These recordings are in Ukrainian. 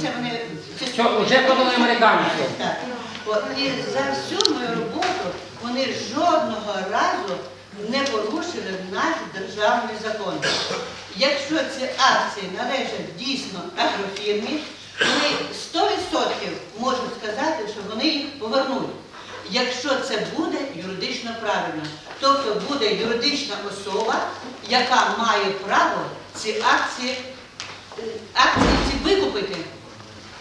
це вони Що, вже подали американці. Так. От, і за всю мою роботу вони жодного разу не порушили наш державний закон. Якщо ці акції належать дійсно агрофірмі, вони 100% можуть сказати, що вони їх повернуть. Якщо це буде юридично правильно, тобто буде юридична особа, яка має право ці акції, акції ці викупити.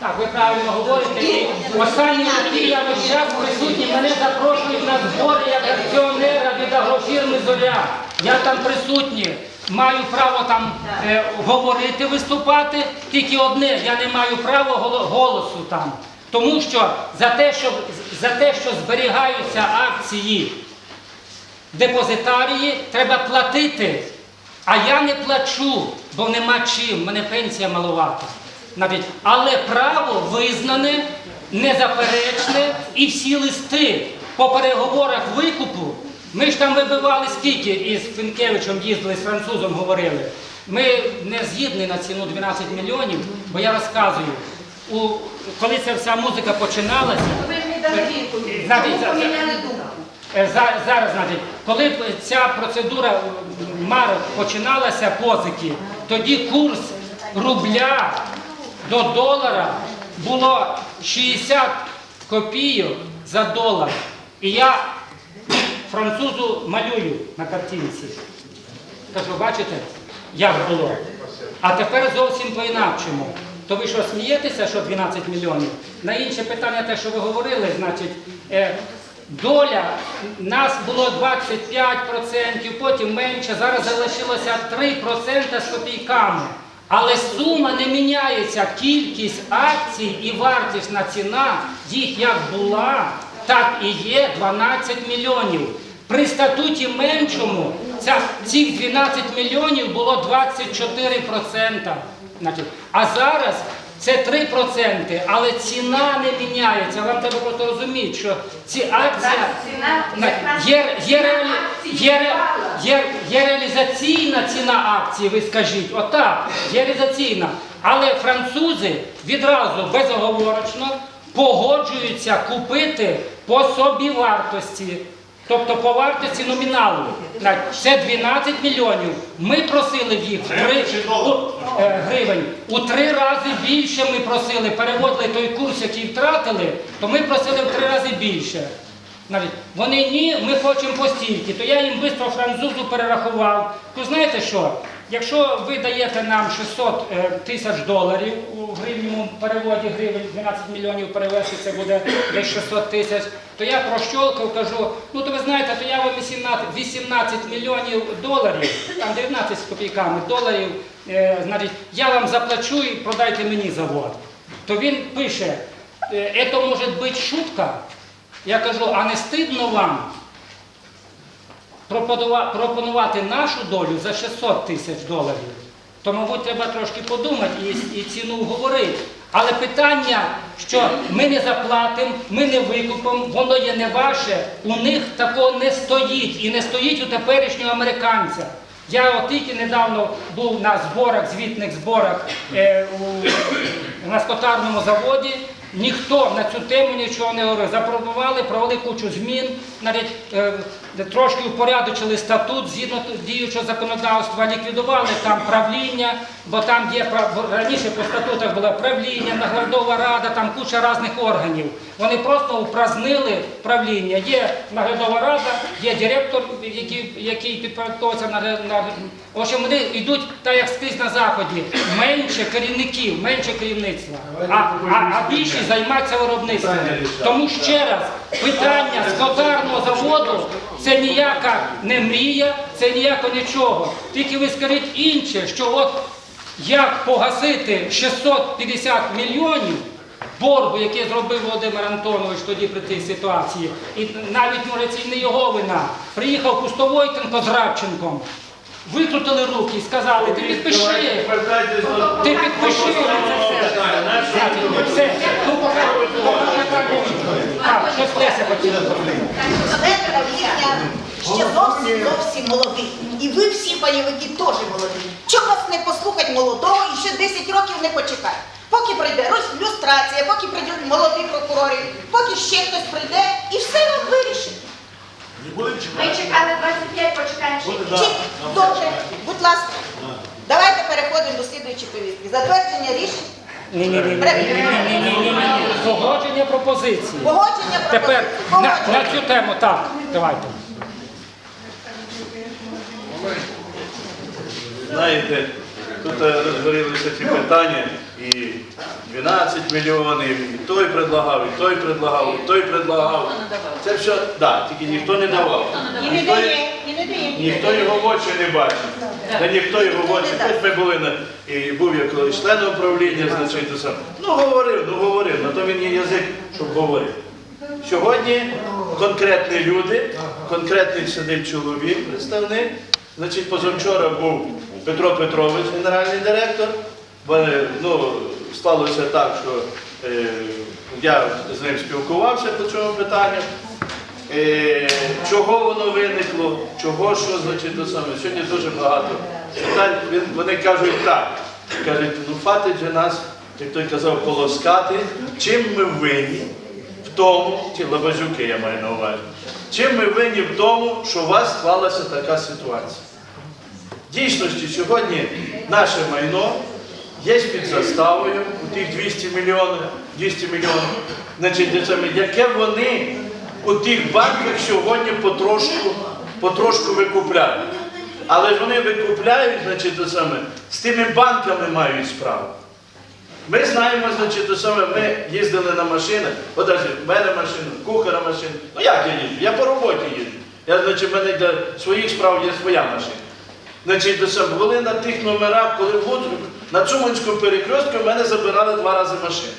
Так, ви правильно говорите. І останні роки я весь час присутній, мене запрошують на збори як акціонера від агрофірми Зоря. Я там присутній. Маю право там е, говорити, виступати. Тільки одне, я не маю права голосу там. Тому що за те, що, за те, що зберігаються акції депозитарії, треба платити. А я не плачу, бо нема чим, в мене пенсія маловата. Навіть. Але право визнане, незаперечне і всі листи по переговорах викупу. Ми ж там вибивали скільки із Фінкевичем їздили, з французом говорили. Ми не згідні на ціну 12 мільйонів, бо я розказую, у, коли ця вся музика починалася, Ви ж не дали відповідь. Значить, за- поміняли думку? Е, за- Зараз, значить, коли б ця процедура е, марок починалася позики, тоді курс рубля до долара було 60 копійок за долар. І я французу малюю на картинці. Кажу, бачите, як було. А тепер зовсім по-інакшому. То ви що смієтеся, що 12 мільйонів? На інше питання, те, що ви говорили, значить, е, доля нас було 25%, потім менше, зараз залишилося 3% з копійками. Але сума не міняється. Кількість акцій і вартісна ціна їх як була, так і є 12 мільйонів. При статуті меншому ця, цих 12 мільйонів було 24%. Значить, а зараз це 3%, але ціна не міняється. Вам треба просто розуміти, що ці акції є, є, реалі, є, є, є реалізаційна ціна акції, ви скажіть, отак, є реалізаційна. Але французи відразу безоговорочно погоджуються купити по собівартості. Тобто по вартості номіналу. На- Це 12 мільйонів. Ми просили їх в три, е, гривень. У три рази більше ми просили, переводили той курс, який втратили, то ми просили в три рази більше. Навіть вони ні, ми хочемо постільки, то я їм швидко французу перерахував. То знаєте що? Якщо ви даєте нам 600 е, тисяч доларів у гривневому переводі гривень, 12 мільйонів перевести, це буде десь 600 тисяч, то я прощолкав, кажу, ну то ви знаєте, то я вам 18, 18 мільйонів доларів, там 19 з копійками доларів, е, значить, я вам заплачу і продайте мені завод. То він пише, «Е, це може бути шутка. Я кажу, а не стидно вам пропонувати нашу долю за 600 тисяч доларів? То, мабуть, треба трошки подумати і, і ціну говорити. Але питання, що ми не заплатимо, ми не викупимо, воно є не ваше, у них такого не стоїть і не стоїть у теперішнього американця. Я от тільки недавно був на зборах, звітних зборах е, у, на скотарному заводі. Ніхто на цю тему нічого не говорив. Запропонували, провели кучу змін, навіть е, трошки упорядочили статут згідно діючого законодавства, ліквідували там правління, бо там є раніше по статутах було правління, наглядова рада, там куча різних органів. Вони просто упразнили правління. Є наглядова рада, є директор, який, який підпорядковується на, на в общем, вони йдуть так, як скрізь на заході. Менше керівників, менше керівництва, а, а, а більшість займаються виробництвом. Тому ще раз, питання скотарного заводу це ніяка не мрія, це ніяко нічого. Тільки ви скажіть інше, що от як погасити 650 мільйонів боргу, який зробив Володимир Антонович тоді при тій ситуації, і навіть може це не його вина. Приїхав Пустовойтенко з Радченком, викрутили руки і сказали, ти підпиши. Ти підпиши все. Ну. Поки, поки так, щось Леся хотіла зробити. Ледера ще зовсім зовсім молодий. І ви всі пайовики теж молоді. Чого вас не послухати молодого і ще 10 років не почекає. Поки прийде люстрація, поки прийдуть молоді прокурори, поки ще хтось прийде і все нам вирішить. Ми чекали 25, почекаємо ще. Буде, да. Добре, будь ласка, давайте переходимо до слідуючої повістки. Затвердження рішень. Ні, ні, ні, ні, ні, ні, ні, ні. Погодження пропозиції. Погодження Тепер на, на цю тему, так, давайте. Знаєте, тут е, розгорілися ці питання, і 12 мільйонів, і той предлагав, і той предлагав, і той предлагав. Це все, так, да, тільки ніхто не давав. І не Ніхто, дає, і не дає. ніхто його в очі не бачив. Та ніхто його в очі. Хоч ми були на, і був я колись членом управління, значить, то сам. Ну говорив, ну говорив, на то він є язик, щоб говорити. Сьогодні конкретні люди, конкретний сидить чоловік, представник. Значить, позавчора був Петро Петрович, генеральний директор. Ну, сталося так, що е, я з ним спілкувався по цьому питанню. Е, чого воно виникло, чого що, значить, то саме. Сьогодні дуже багато питань. Вони кажуть так. Кажуть, ну фатить же нас, як той казав, полоскати. Чим ми винні в тому, ті лабазюки я маю на увазі, чим ми винні в тому, що у вас склалася така ситуація. Дійсності сьогодні наше майно є під заставою у тих 200 мільйонів, 200 мільйонів, значить, яке вони у тих банках сьогодні потрошку, потрошку викупляють. Але ж вони викупляють, значить, саме, з тими банками мають справу. Ми знаємо, значить, саме, ми їздили на машинах, от в мене машина, кухара машина. Ну як я їжджу? Я по роботі їжджу. Я, значить, в мене для своїх справ є своя машина. Значить, були на тих номерах, коли в на Цуманському перекрестку в мене забирали два рази машину.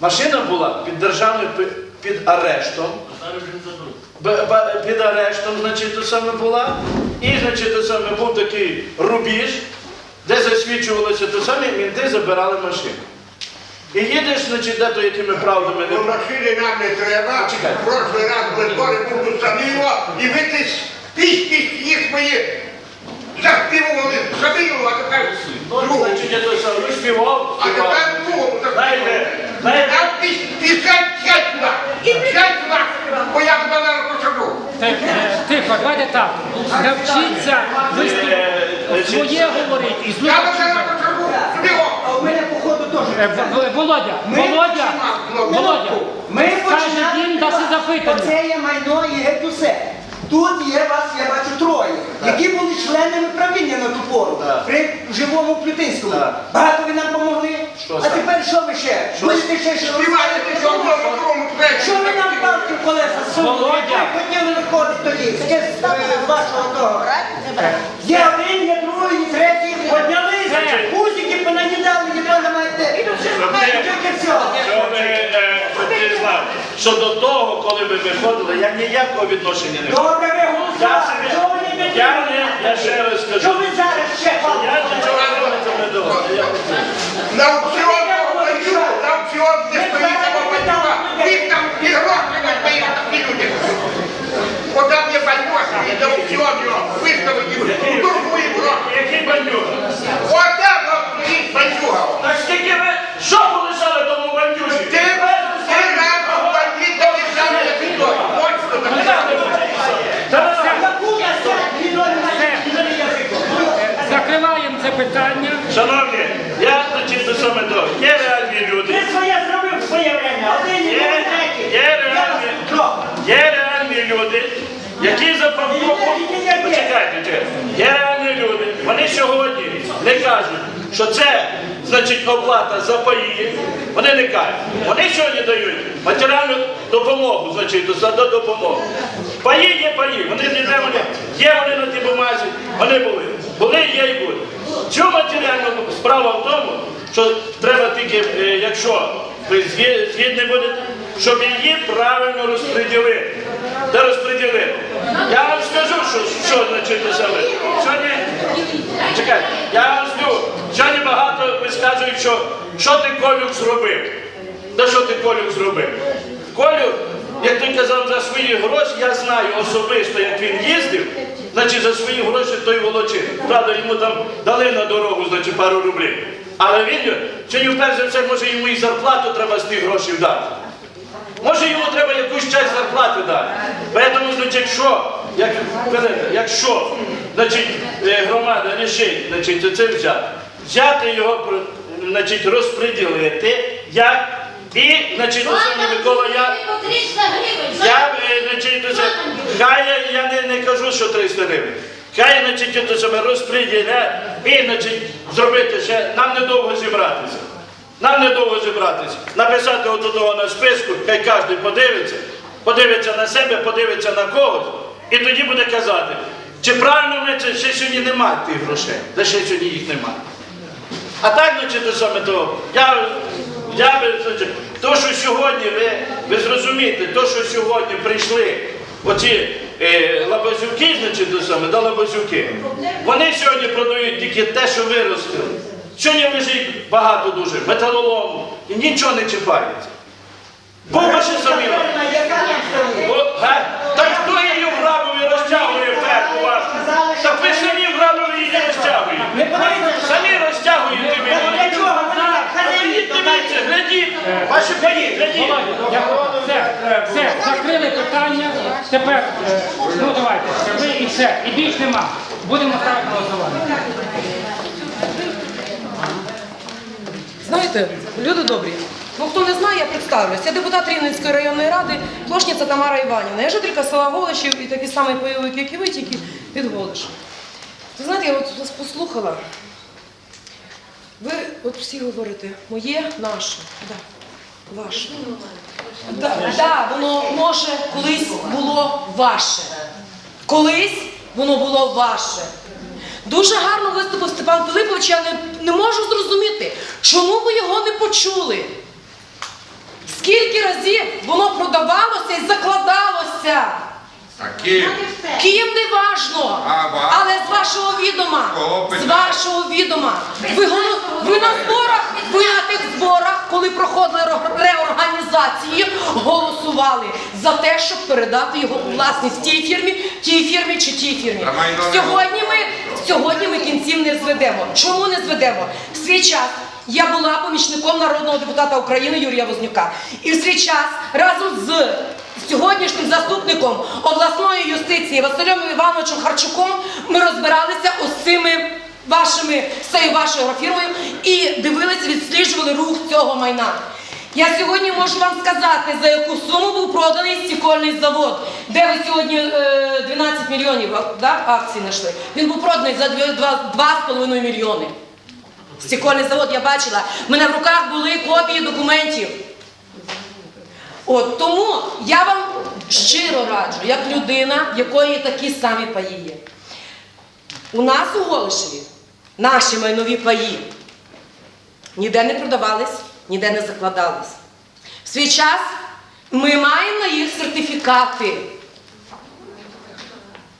Машина була під державним під арештом. Під арештом, значить, то саме була. І, значить, то саме був такий рубіж, де засвідчувалося то саме, мінти забирали машину. І їдеш, значить, де то якими правдами не машини нам не треба. Чекай. Прошлий раз ми збори був тут Саміло, і ви пісні їх я співав вони, Шабіну, а тепер другу. Ви А тепер другому. Знаєте, знаєте. Ти п'ять вас. П'ять вас, бо я тебе не розпочаду. Е, тихо, давайте так. Навчіться своє говорити Я тебе на розпочаду. Співав. А у мене, походу, теж. Е, Володя, Володя, Володя, Ми скажи їм, починали. даси. Оце є майно і геть усе. Тут є вас, я бачу, троє, які були членами правління на ту пору при живому Плютинському. Багато ви нам помогли. А тепер що ви ще? Будете ще третьому. Що ви нам палки в колеса сунули? Як хотіли виходити тоді? Це з з вашого того. Є один, є другий, є третій, поднялися, гузики понаїдали, не треба маєте. Тільки всього. Знав, що до того, коли ви виходили, я ніякого відношення не мав. Добре, ви Я голосували. собі, Що ви не я, не, я ще раз Що скажу, ви зараз ще я нічого не давав. Я- На аукціон бандюга, на аукціон, де стоїть того бандюга, він там і гроші не дає такі люди. От там є бандюга, стоїть на аукціон його, виставить і турбує гроші. Який бандюг? От там от стоїть бандюга. Так скільки ви, що полишали тому бандюжі? Ти, ти разом бандит, то ти сам не підой. Точно так. Яку я сядь, він мене язиком. Закриваємо це питання. Шановні, я значить до саме того. Є реальні люди. Ти своє зробив в своє время, один і Є, другий третій. є Я реальні, вас трохи. є реальні люди, які за Почекайте, чекайте. Є реальні люди. Вони сьогодні не кажуть, що це значить оплата за паї. Вони не кажуть. Вони сьогодні дають матеріальну допомогу, значить, за до- допомогу. Паї є паї. Вони ніде вони є вони на тій бумазі. Вони були. Були, є і будуть. Цю матеріальну справа в тому, що треба тільки, е, якщо ви згі- згідні будете, щоб її правильно розподілити. Де розподілити? Я вам скажу, що, що значить те. Сьогодні, чекайте, я вам скажу, сьогодні багато висказують, що що ти Колюк зробив. Та що ти Колюк зробив? Колюк, як ти казав, за свої гроші, я знаю особисто, як він їздив, значить за свої гроші той волочив. Правда, йому там дали на дорогу, значить, пару рублів. Але він сьогодні перш за все, може йому і зарплату треба з тих грошей дати. Може йому треба якусь часть зарплати дати. Тому, значить, якщо, як, якщо значить, е, громада рішить значить, це взяти, взяти його, значить, розподілити, як і, значить, саме Микола, я, По 300 гривень. я, е, значить, саме, хай я, я не, не кажу, що 300 гривень. Хай, значить, саме розподіляє і, значить, зробити ще, нам недовго зібратися. Нам недовго зібратися. Написати от того на списку, хай кожен подивиться, подивиться на себе, подивиться на когось, і тоді буде казати, чи правильно ми це ще сьогодні немає тих грошей, де ще сьогодні їх немає. А так, значить, те саме то, я, я би, то, що сьогодні ви, ви зрозумієте, то, що сьогодні прийшли оці е, лабазюки, значить, те саме, да, лабазюки, вони сьогодні продають тільки те, що виростили. Сьогодні лежить багато дуже металолому і нічого не чіпається. О, га? Так хто її в Грабові розтягує ферму вашу? Так ви самі в Грабові її розтягуєте. Самі розтягуєте ви. Дивіться, глядіть. Ваші глядіть, глядіть. Все, все, закрили питання. Тепер, е, ну давайте, ви і все, і більш нема. Будемо ставити на голосування. Знаєте, люди добрі. Ну хто не знає, я представлюсь. Я депутат Рівненської районної ради, Плошниця Тамара Іванівна. Я жителька села Голишів і такий самий пайовик, як і ви, тільки від Голиш. Ви знаєте, я от вас послухала. Ви от всі говорите, моє, наше, да, ваше. Да, да, воно може колись було ваше. Колись воно було ваше. Дуже гарно виступив Степан Пилипович, я не, не можу зрозуміти, чому ви його не почули. Скільки разів воно продавалося і закладалося. Такі. Ким не важно, А, ва. але з вашого відома, Кого з вашого відома. Ви, голо- ви на зборах, ви на тих зборах, коли проходили ро- реорганізації, голосували за те, щоб передати його у власність тій фірмі, тій фірмі чи тій фірмі. А майно не Сьогодні ми, сьогодні ми кінців не зведемо. Чому не зведемо? В свій час я була помічником народного депутата України Юрія Вознюка. І в свій час разом з сьогоднішнім заступником обласної юстиції Василем Івановичем Харчуком ми розбиралися ось цими вашими з цією вашою фірмою і дивилися, відсліджували рух цього майна. Я сьогодні можу вам сказати, за яку суму був проданий стікольний завод, де ви сьогодні е, 12 мільйонів а, да, акцій знайшли. Він був проданий за 2,5 мільйони. Стікольний завод я бачила. У мене в руках були копії документів. От тому я вам щиро раджу, як людина, в якої такі самі паї є. У нас у Голишеві наші майнові паї ніде не продавались, ніде не закладались. В свій час ми маємо на їх сертифікати.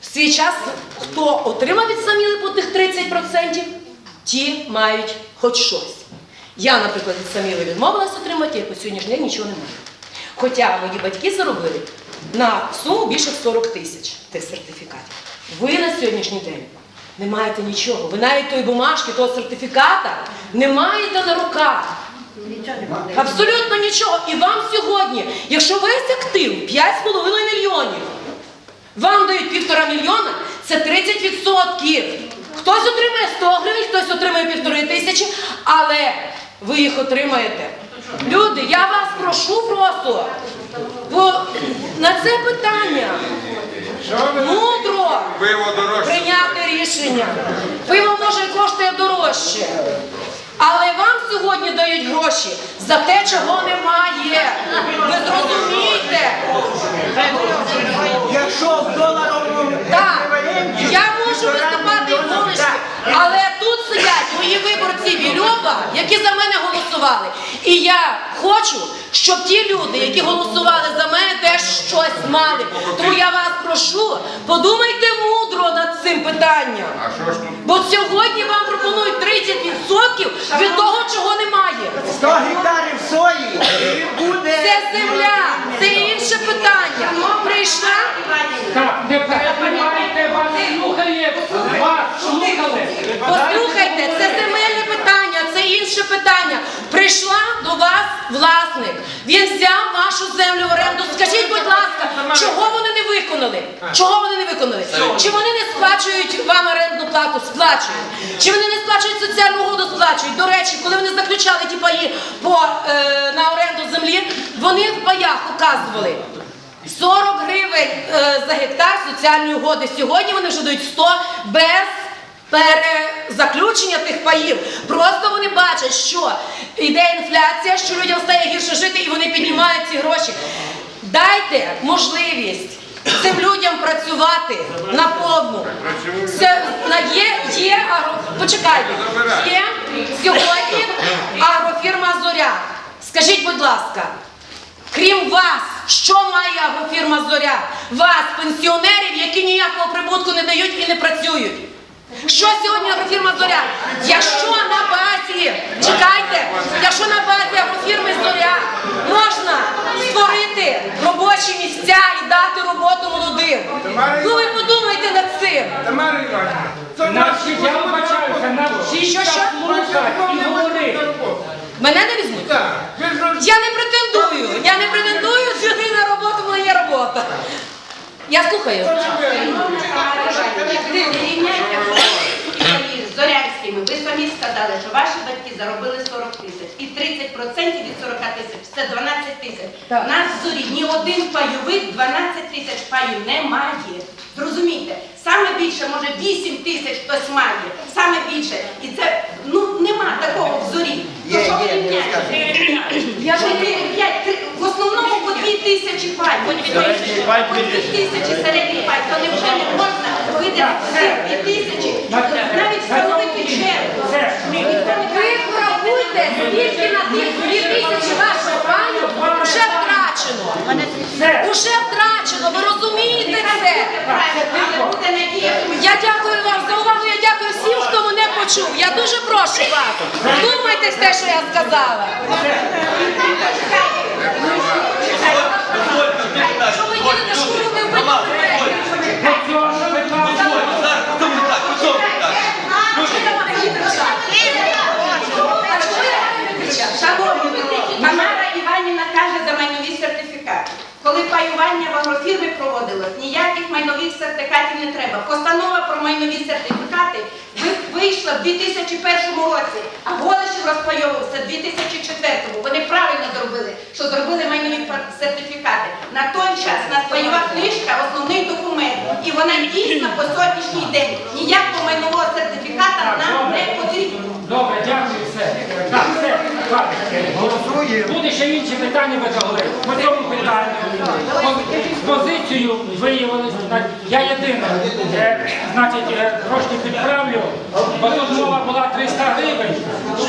В свій час, хто отримав від Саміли по тих 30%, ті мають хоч щось. Я, наприклад, від Саміли відмовилась отримати, я по сьогоднішній день нічого не маю. Хоча мої батьки заробили на суму більше 40 тисяч тих сертифікатів. Ви на сьогоднішній день не маєте нічого. Ви навіть тої бумажки, того сертифіката не маєте на руках. Абсолютно нічого. І вам сьогодні, якщо весь актив 5,5 мільйонів, вам дають півтора мільйона, це 30%. Хтось отримає 100 гривень, хтось отримає півтори тисячі, але ви їх отримаєте. Люди, я вас прошу просто бо на це питання мудро прийняти рішення. Пиво може і коштує дорожче. Але вам сьогодні дають гроші за те, чого немає. Ви зрозумієте? Якщо в доларовому Так, я можу виступати в Голиші, але тут сидять мої виборці Які за мене голосували. І я хочу, щоб ті люди, які голосували за мене, теж щось мали. Тому я вас прошу, подумайте мудро над цим питанням. А що ж тут? Бо сьогодні вам пропонують 30% від того, чого немає. 100 гектарів сої і буде... Це земля, це інше питання. Прийшла. Так, не перебивайте, вас слухає, вас слухали. Послухайте, це інше Прийшла до вас власник. Він взяв вашу землю в оренду. Скажіть, будь ласка, чого вони не виконали? Чого вони не виконали? Чи вони не сплачують вам орендну плату? Сплачують. Чи вони не сплачують соціальну угоду? Сплачують. До речі, коли вони заключали ті паї по, е, на оренду землі, вони в паях указували. 40 гривень е, за гектар соціальної угоди. Сьогодні вони вже дають 100 без перезаключення тих паїв. Просто вони бачать, що йде інфляція, що людям стає гірше жити, і вони піднімають ці гроші. Дайте можливість цим людям працювати на повну. Це є, є агро... Почекайте, є сьогодні агрофірма Зоря. Скажіть, будь ласка, Крім вас, що має агрофірма Зоря? Вас, пенсіонерів, які ніякого прибутку не дають і не працюють. Що сьогодні агрофірма Зоря? Якщо на базі, чекайте, якщо на базі агрофірми Зоря можна створити робочі місця і дати роботу молодим. Ну ви подумайте над цим. Тамара Іванівна, це Навчіть, вибачаюся, навчіться Що, що? слухати і говорити. Мене не візьмуть. Я не Я слухаю. З Зорянськими ви самі сказали, що ваші батьки заробили 40 тисяч і 30% від 40 тисяч це 12 тисяч. У нас в зорі ні один пайовик 12 тисяч паю немає. Зрозумійте, саме більше, може 8 тисяч хтось має, саме більше. І це ну нема такого в зорі. То що ви рівняєте? Я 4-5 в основному по дві тисячі пайп, по дві тисячі, дві тисячі середній пайп, то невже не можна видати дві тисячі, навіть встановити чергу. Ви порахуйте, скільки на тих дві тисячі вашого паю вже втрачено. Уже втрачено, ви розумієте це? Я дякую вам за увагу, я дякую всім, хто мене почув. Я дуже прошу вас. Думайте все, що я сказала. Що ви ділите шкуру не вбити? По цьому питанню Шановні, Тамара Іванівна каже за майнові сертифікати. Коли паювання в агрофірмі проводилось, ніяких майнових сертифікатів не треба. Постанова про майнові сертифікати вийшла в 2001 році, а Голишів розпайовувався в 2004. Вони правильно зробили, що зробили майнові сертифікати. На той час нас пайова книжка основний документ, і вона дійсна по сьогоднішній день. Ніякого майнового сертифіката нам не потрібно. Добре, дякую, все. Буде ще інші питання ви заговорили. По цьому питанню пози- позицію виявилось. Я єдине, е, значить, е, трошки підправлю, бо тут мова була 300 гривень.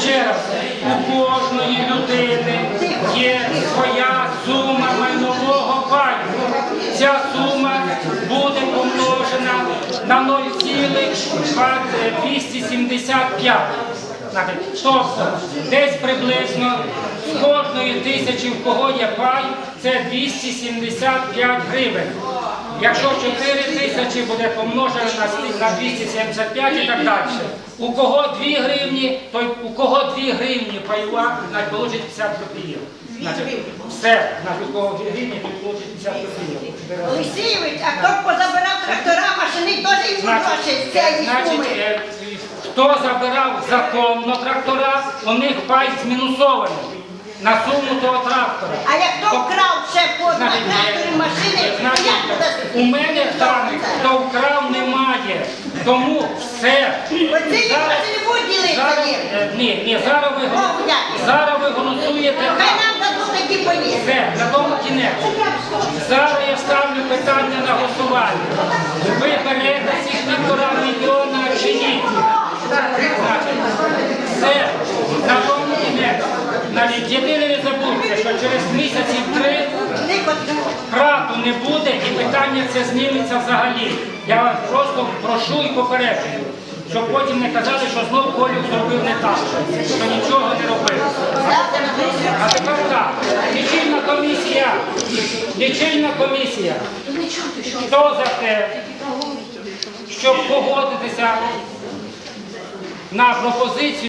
Ще раз, у кожної людини є своя сума майнового паю. Ця сума буде помножена на 0,275. Тобто десь приблизно з кожної тисячі, в кого є пай, це 275 гривень. Якщо 4 тисячі буде помножено на 275 і так далі. У кого 2 гривні, то у кого 2 гривні пайова, значить получить 50 копійок. Все, значить, у кого 2 гривні, то получить 50 копійок. Олексійович, а хто позабирав трактора, машини, теж їм гроші хто забирав законно трактора, у них пай змінусований на суму того трактора. А як хто вкрав ще по тракторі машини, значить, як туди у мене даних, хто вкрав, немає. Тому все. Їх Зараз- зараз- їм. е, Ні, ні, зараз ви, дякую. зараз ви голосуєте. Хай так. нам дадуть такі поїздки. Все, на тому кінець. Зараз я ставлю питання на голосування. Ви берете цих півтора мільйона чи ні? Значить, Все, на тому. Навіть єдине не забудьте, що через місяців три крату не буде і питання це зніметься взагалі. Я вас просто прошу і попереджую, щоб потім не казали, що знов Колюк зробив не так, що нічого не робив. А тепер так, лічильна комісія, лічильна комісія. Хто за те, щоб погодитися на пропозицію?